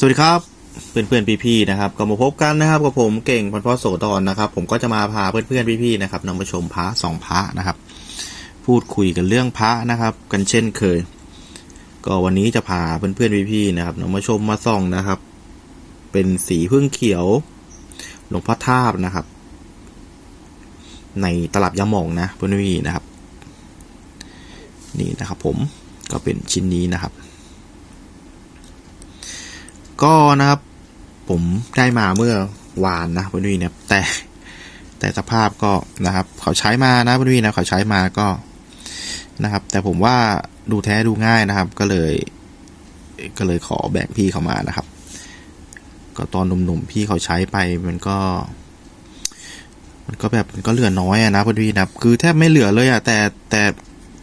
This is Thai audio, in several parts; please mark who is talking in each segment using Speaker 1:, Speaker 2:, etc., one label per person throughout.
Speaker 1: สวัสดีครับเพื่อนเพื่อนๆพี่ๆนะครับก็มาพบกันนะครับกับผมเก่งพันพ่อโสดอนนะครับ ผมก็จะมาพาเพื่อนเพื่อนๆพี่ๆนะครับนำมาชมพระสองพระนะครับ พูดคุยกันเรื่องพระนะครับ กันเช่นเคย ก็วันนี้จะพาเพื่อนเพื่อนๆพี่ๆนะครับนำมาชมมาส่องนะครับ เป็นสีพึ่งเขียว หลวงพ่อทาบนะครับ ในตลับยาหมองนะเพื่อนๆพี่นะครับ นี่นะครับ ผมก็เป็นชิ้นนี้นะครับ ก็นะครับ ผมได้มาเมื่อวานนะพนุ้ยนะครับแต่แต่สภาพก็นะครับ เขาใช้มานะพนุ้ยนะเขาใช้มาก็นะครับ แต่ผมว่าดูแท้ดูง่ายนะครับ ก็เลย ก็เลยขอแบ่งพี่เขามานะครับ ก็ตอนหนุ่มๆพี่เขาใช้ไปมันก็ มันก็แบบมันก็เหลือน้อยอะนะพนุ้ยนะคือแทบไม่เหลือเลยอะแต่แต่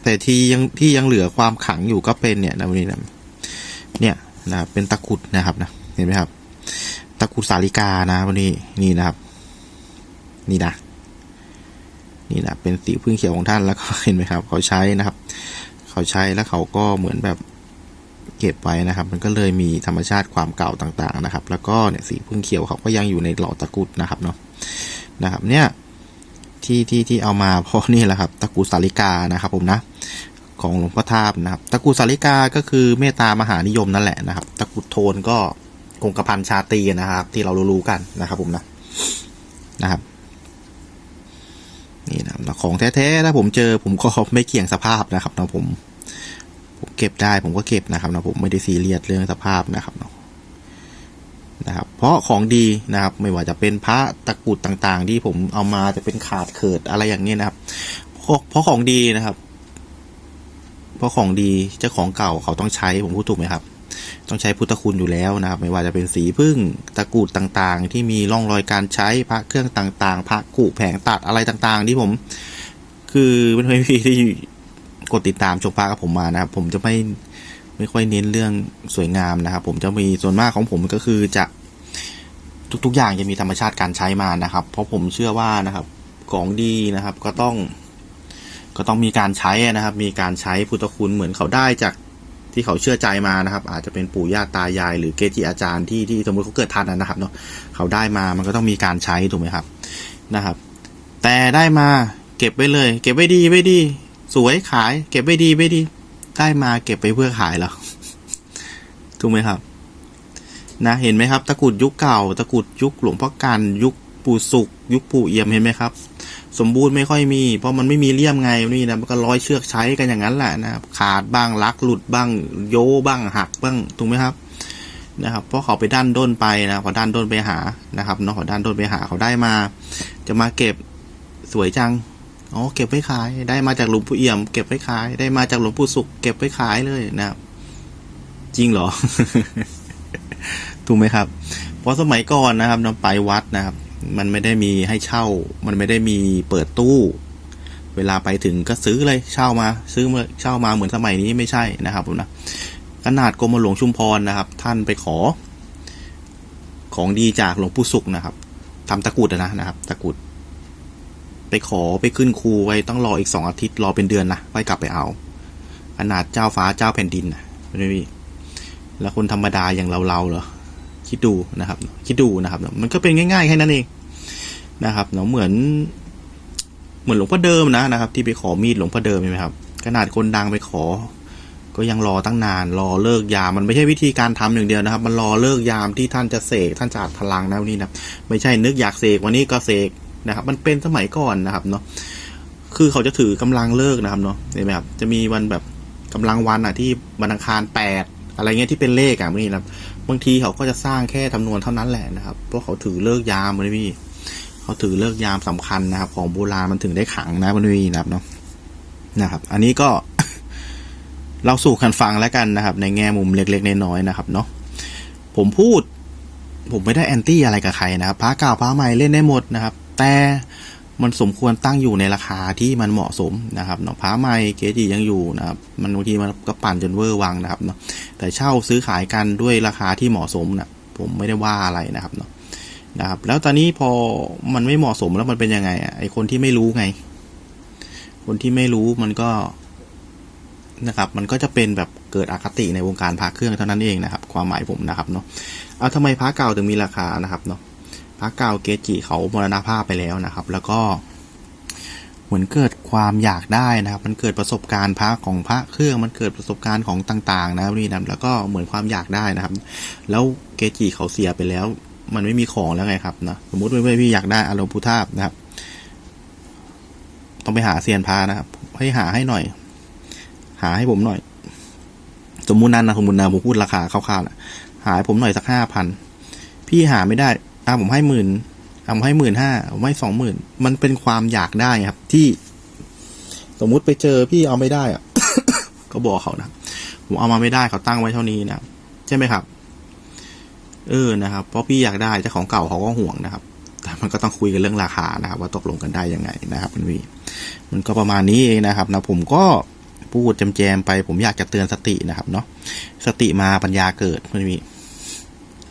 Speaker 1: แต่ที่ยังที่ยังเหลือความขังอยู่ก็เป็นเนี่ยนะพนุ้ยนะเนี่ย นะครับเป็นตะกุดนะครับนะเห็นไหมครับ ตะกุดสาลิกานะวันนี้นี่นะครับ นี่นะนี่นะเป็นสีพึ่งเขียวของท่านแล้วก็เห็นไหมครับ เขาใช้นะครับ เขาใช้แล้วเขาก็เหมือนแบบเก็บไว้นะครับ มันก็เลยมีธรรมชาติความเก่าต่าง ๆ นะครับ แล้วก็เนี่ยสีพึ่งเขียวเขาก็ยังอยู่ในหล่อตะกุดนะครับเนาะนะครับ เนี่ยที่ที่ที่เอามาเพราะนี่แหละครับ ตะกุดสาลิกานะครับ ผมนะ ของหลวงพ่อทาบนะครับตะกุสาริกาก็คือเมตตามหานิยมนั่นแหละนะครับ ตะกุดโทนก็คงกระพันชาตรีนะครับ ที่เรารู้ๆกันนะครับผมนะนะครับนี่นะของแท้ๆถ้าผมเจอผมก็ไม่เกี่ยงสภาพนะครับนะผมผมเก็บได้ผมก็เก็บนะครับนะผมไม่ได้ซีเรียสเรื่องสภาพนะครับเนาะนะครับเพราะของดีนะครับไม่ว่าจะเป็นพระตะกุดต่างๆ ที่ผมเอามาจะเป็นขาดเขิดอะไรอย่างนี้นะครับเพราะของดีนะครับ เพราะของดีเจ้าของเก่าเขาต้องใช้ผมพูดถูกไหมครับ ต้องใช้พุทธคุณอยู่แล้วนะครับ ไม่ว่าจะเป็นสีพึ่งตะกรุดต่างๆ ที่มีร่องรอยการใช้พระเครื่องต่างๆ พระกุแผงตัดอะไรต่างๆ ที่ผม คือเป็นพี่ที่กดติดตามชมพระกับผมมานะครับ ผมจะไม่ไม่ค่อยเน้นเรื่องสวยงามนะครับ ผมจะมีส่วนมากของผมก็คือจะทุกๆอย่างจะมีธรรมชาติการใช้มานะครับ เพราะผมเชื่อว่านะครับ ของดีนะครับ ก็ต้อง ก็ต้องมีการใช้นะครับ มีการใช้พุทธคุณเหมือนเขาได้จากที่เขาเชื่อใจมานะครับ อาจจะเป็นปู่ย่าตายาย หรือเกจิอาจารย์ที่ที่สมมติเขาเกิดทันนะครับเนาะเขาได้มามันก็ต้องมีการใช้ถูกไหมครับนะครับ แต่ได้มาเก็บไว้เลย เก็บไว้ดีไว้ดี สวยขาย เก็บไว้ดีไว้ดี ได้มาเก็บไปเพื่อขายแล้วถูกไหมครับ นะเห็นไหมครับตะกรุดยุคเก่าตะกรุดยุคหลวงพ่อกันยุคปู่สุกยุคปู่เอี่ยมเห็นไหมครับ สมบูรณ์ไม่ค่อยมี เพราะมันไม่มีเลี่ยมไงนี่นะมันก็ร้อยเชือกใช้กันอย่างนั้นแหละนะครับขาดบ้างลักหลุดบ้าง โยบ้างหักบ้างถูกไหมครับนะครับ เพราะเขาไปด้านด้นไปนะพอด้านด้นไปหานะครับเนาะพอด้านด้นไปหาเขาได้มา จะมาเก็บสวยจังอ๋อเก็บไว้ขาย ได้มาจากหลวงปู่เอี่ยม เก็บไว้ขาย ได้มาจากหลวงปู่สุข เก็บไว้ขายเลยนะครับจริงเหรอถูกไหมครับ เพราะสมัยก่อนนะครับน้องไปวัดนะครับ มันไม่ได้มีให้เช่า มันไม่ได้มีเปิดตู้ เวลาไปถึงก็ซื้อเลยเช่ามา ซื้อมาเช่ามาเหมือนสมัยนี้ไม่ใช่นะครับผมนะขนาดกรมหลวงชุมพรนะครับ ท่านไปขอ ของดีจากหลวงปู่สุขนะครับทำตะกุดนะนะครับ ตะกุด ไปขอไปขึ้นครูไว้ต้องรออีกสองอาทิตย์รอเป็นเดือนนะค่อยกลับไปเอาขนาดเจ้าฟ้าเจ้าแผ่นดินนะไม่มีแล้วคนธรรมดาอย่างเราเราเหรอ คิดดูนะครับ คิดดูนะครับ มันก็เป็นง่ายๆแค่นั้นเองนะครับเนาะเหมือน เหมือนหลวงพ่อเดิมนะนะครับ ที่ไปขอมีดหลวงพ่อเดิมใช่ไหมครับขนาดคนดังไปขอ ก็ยังรอตั้งนาน รอเลิกยามมันไม่ใช่วิธีการทำอย่างเดียวนะครับ มันรอเลิกยามที่ท่านจะเสกท่านจะอัดพลังนะวันนี้นะไม่ใช่นึกอยากเสกวันนี้ก็เสกนะครับ มันเป็นสมัยก่อนนะครับเนาะคือเขาจะถือกำลังเลิกนะครับเนาะเห็นไหมครับจะมีวันแบบกำลังวันอะที่วันอังคารแปดอะไรเงี้ยที่เป็นเลขอะนี่นะ บางทีเขาก็จะสร้างแค่จำนวนเท่านั้นแหละนะครับเพราะเขาถือเลิกยามมันพี่เขาถือเลิกยามสำคัญนะครับ ของโบราณมันถึงได้ขังนะมันพี่นะครับเนาะนะครับ อันนี้ก็เราสู่กันฟังแล้วกันนะครับ ในแง่มุมเล็กๆน้อยๆนะครับเนาะผมพูด ผมไม่ได้แอนตี้อะไรกับใครนะครับพระเก่าพระใหม่เล่นได้หมดนะครับ แต่ มันสมควรตั้งอยู่ในราคาที่มันเหมาะสมนะครับเนาะพระใหม่เกจิยังอยู่นะครับมันบางทีมันก็ปั่นจนเวอร์วังนะครับเนาะแต่เช่าซื้อขายกันด้วยราคาที่เหมาะสมนะผมไม่ได้ว่าอะไรนะครับเนาะนะครับ แล้วตอนนี้พอมันไม่เหมาะสมแล้วมันเป็นยังไงอะไอคนที่ไม่รู้ไง คนที่ไม่รู้มันก็นะครับมันก็จะเป็นแบบเกิดอคติในวงการพระเครื่องเท่านั้นเองนะครับ ความหมายผมนะครับเนาะเอาทำไมพระเก่าถึงมีราคานะครับเนาะ พระเก่าเกจิเขามรณภาพไปแล้วนะครับ แล้วก็เหมือนเกิดความอยากได้นะครับ มันเกิดประสบการณ์พระของพระเครื่อง มันเกิดประสบการณ์ของต่างๆ นะครับนี่นะแล้วก็เหมือนความอยากได้นะครับ แล้วเกจิเขาเสียไปแล้ว มันไม่มีของแล้วไงครับนะสมมติว่าพี่อยากได้อารมณ์พุทธาบนะครับ ต้องไปหาเซียนพระนะครับ ให้หาให้หน่อย หาให้ผมหน่อย สมมุตินั้นนะสมมุตินะผมพูดราคาคร่าวๆนะหาให้ผมหน่อยสักห้าพันพี่หาไม่ได้ อะผมให้หมื่นอะผมให้หมื่นห้าผมให้สองหมื่นมันเป็นความอยากได้ครับ ที่สมมุติไปเจอพี่เอาไม่ได้อะก็บอกเขานะผมเอามาไม่ได้เขาตั้งไว้เท่านี้นะใช่ไหมครับ เออนะครับ เพราะพี่อยากได้เจ้าของเก่าเขาก็ห่วงนะครับ แต่มันก็ต้องคุยกันเรื่องราคานะครับ ว่าตกลงกันได้ยังไงนะครับมันมีมันก็ประมาณนี้เองนะครับนะผมก็พูดแจมๆไป ผมอยากจะเตือนสตินะครับ เนาะสติมาปัญญาเกิดมันมี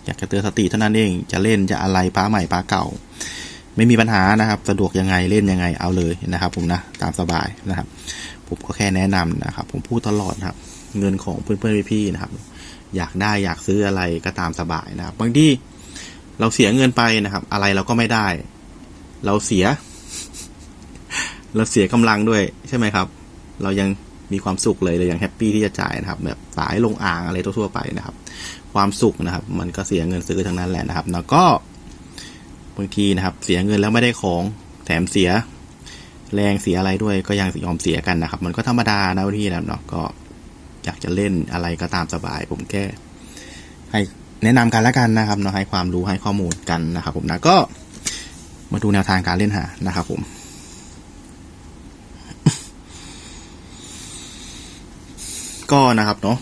Speaker 1: อยากจะเตือนสติเท่านั้นเอง จะเล่นจะอะไรป้าใหม่ป้าเก่า ไม่มีปัญหานะครับ สะดวกยังไงเล่นยังไงเอาเลยนะครับ ผมนะตามสบายนะครับ ผมก็แค่แนะนำนะครับ ผมพูดตลอดนะครับ เงินของเพื่อนๆพี่ๆนะครับ อยากได้อยากซื้ออะไรก็ตามสบายนะครับบางที่เราเสียเงินไปนะครับ อะไรเราก็ไม่ได้ เราเสีย เราเสียกำลังด้วยใช่ไหมครับ เรายัง มีความสุขเลยเรายังแฮปปี้ที่จะจ่ายนะครับแบบสายลงอ่างอะไรทั่วๆไปนะครับ ความสุขนะครับ มันก็เสียเงินซื้อทั้งนั้นแหละนะครับ แล้วก็บางทีนะครับ เสียเงินแล้วไม่ได้ของแถมเสีย แรงเสียอะไรด้วยก็ยังยอมเสียกันนะครับ มันก็ธรรมดานะพี่นะเนาะก็อยากจะเล่นอะไรก็ตามสบาย ผมแค่ให้แนะนำกันล้วกันนะครับเนาะให้ความรู้ให้ข้อมูลกันนะครับ ผมนะก็มาดูแนวทางการเล่นหานะครับ ผม ก็นะครับเนาะ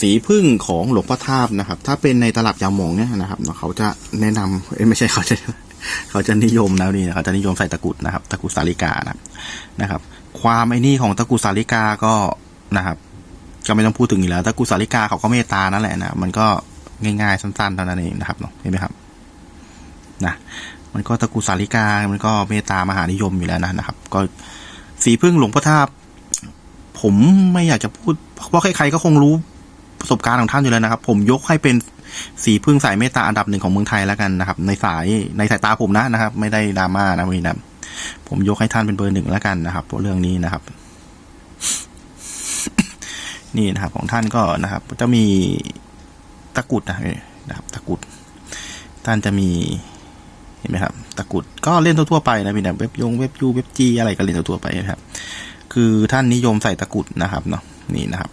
Speaker 1: สีพึ่งของหลวงพ่อทาบนะครับ ถ้าเป็นในตลับยาหมองเนี่ยนะครับเนาะเขาจะแนะนำเอ้ไม่ใช่เขาจะเขาจะนิยมนะนี่นะเขาจะนิยมใส่ตะกุดนะครับตะกุดสาลิกานะครับนะครับ ความไอ้นี่ของตะกุดสาลิกาก็นะครับ ก็ไม่ต้องพูดถึงอีกแล้วตะกุดสาลิกาเขาก็เมตตานั่นแหละนะมันก็ง่ายๆสั้นๆเท่านั้นเองนะครับเนาะเห็นไหมครับนะมันก็ตะกุดสาลิกามันก็เมตตามหานิยมอยู่แล้วนะนะครับ ก็สีพึ่งหลวงพ่อทาบผมไม่อยากจะพูด เพราะใครๆก็คงรู้ประสบการณ์ของท่านอยู่แล้วนะครับ ผมยกให้เป็นสีพึ่งสายเมตตาอันดับหนึ่งของเมืองไทยแล้วกันนะครับ ในสายในสายตาผมนะนะครับ ไม่ได้ดราม่านะวันนี้นะผมยกให้ท่านเป็นเบอร์หนึ่งแล้วกันนะครับเรื่องนี้นะครับ นี่นะครับ ของท่านก็นะครับ จะมีตะกุดนะนะครับ ตะกุด ท่านจะมีเห็นไหมครับตะกุดก็เล่นทั่วๆไปนะพี่นะเว็บยงเว็บยูเว็บจีอะไรก็เล่นทั่วๆไปนะครับ คือท่านนิยมใส่ตะกุดนะครับเนาะ นี่นะครับ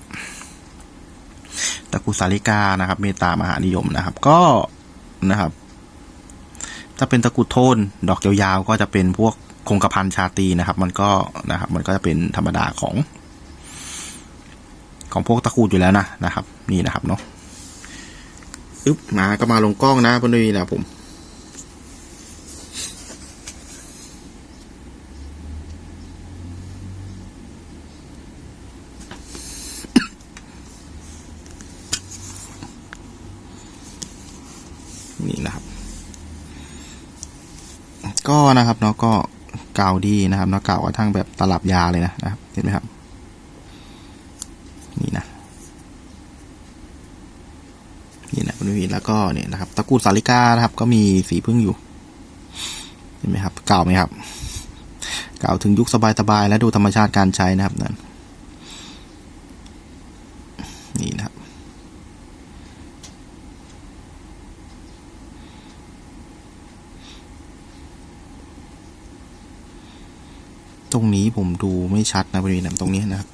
Speaker 1: ตะกุสาลิกานะครับ เมตตามหานิยมนะครับ ก็นะครับ ถ้าเป็นตะกุดโทนดอกยาวๆก็จะเป็นพวกคงกระพันชาตีนะครับ มันก็นะครับ มันก็จะเป็นธรรมดาของ ของพวกตะกรุดอยู่แล้วนะนะครับ นี่นะครับเนาะอึ๊บมาก็มาลงกล้องนะพอดีนะผม นี่นะครับ ก็นะครับเนาะก็เก่าดีนะครับเนาะเก่ากระทั่งแบบตลับยาเลยนะนะครับเห็นไหมครับ นี่นะนี่นะคุณวินแล้วก็เนี่ยนะครับตะกรุดสาลิกานะครับ ก็มีสีพึ่งอยู่เห็นไหมครับ เก่าไหมครับ เก่าถึงยุคสบายๆและดูธรรมชาติการใช้นะครับนั่นนะครับ ต รงนี้ผมดูไม่ชัดนะบริเวณตรงนี้นะครับ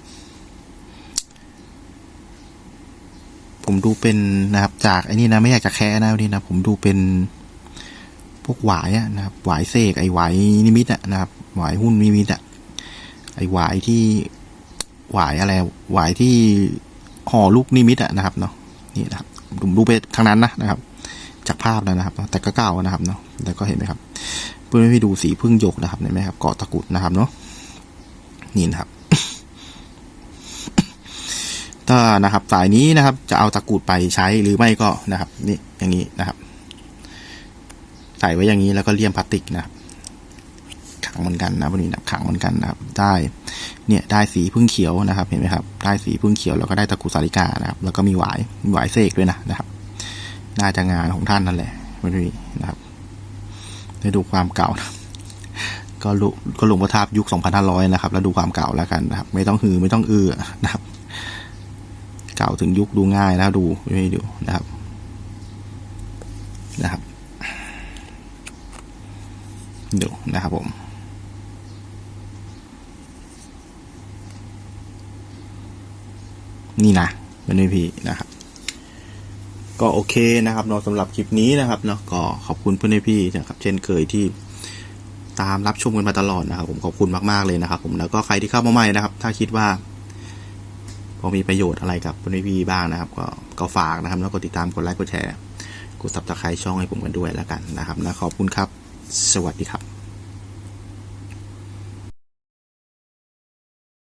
Speaker 1: ผมดูเป็นนะครับ จากไอ้นี่นะไม่อยากจะแค่นะนี่นะ ผมดูเป็นพวกหวายอะนะครับหวายเสกไอ้หวายนิมิตอะนะครับหวายหุ้นนิมิตอะไอ้หวายที่หวายอะไรหวายที่ห่อลูกนิมิตอะนะครับเนาะนี่นะครับผมดูไปทางนั้นนะนะครับ จากภาพแล้วนะครับ แต่ก็เก่านะครับเนาะแต่ก็เห็นไหมครับเพื่อนพี่ดูสีพึ่งหยกนะครับเห็นไหมครับเกาะตะกุดนะครับเนาะ นี่นะครับถ้านะครับสายนี้นะครับ จะเอาตะกรุดไปใช้หรือไม่ก็นะครับ นี่อย่างนี้นะครับ ใส่ไว้อย่างนี้แล้วก็เลี่ยมพลาสติกนะครับงเหมือนกันนะพอดีดับขังเหมือนกันนะครับ ได้เนี่ยได้สีพึ่งเขียวนะครับ เห็นไหมครับ ได้สีพึ่งเขียวแล้วก็ได้ตะกรุดสาริกานะครับ แล้วก็มีหวายมีหวายเสกด้วยนะนะครับ น่าจะงานของท่านนั่นแหละพอดีนะครับได้ดูความเก่านะ ก็ลุก็หลวงพ่อทาบยุค 2,500 นะครับ แล้วดูความเก่าแล้วกันนะครับ ไม่ต้องฮือไม่ต้องเอือนะครับ เก่าถึงยุคดูง่ายแล้วดูไม่ดูนะครับนะครับดูนะครับผมนี่นะเป็นพีนะครับ ก็โอเคนะครับเนาะสำหรับคลิปนี้นะครับเนาะก็ขอบคุณเพื่อนพี่นะครับ เช่นเคยที่ ตามรับชมกันมาตลอดนะครับผมขอบคุณมากๆเลยนะครับ ผมแล้วก็ใครที่เข้ามาใหม่นะครับ ถ้าคิดว่า พอมีประโยชน์อะไรกับเพื่อนพี่ๆบ้างนะครับ ก็ก็ฝากนะครับ แล้วก็ติดตามกดไลค์กดแชร์กดซับสไครต์ช่องให้ผมกันด้วยแล้วกันนะครับนะขอบคุณครับ สวัสดีครับ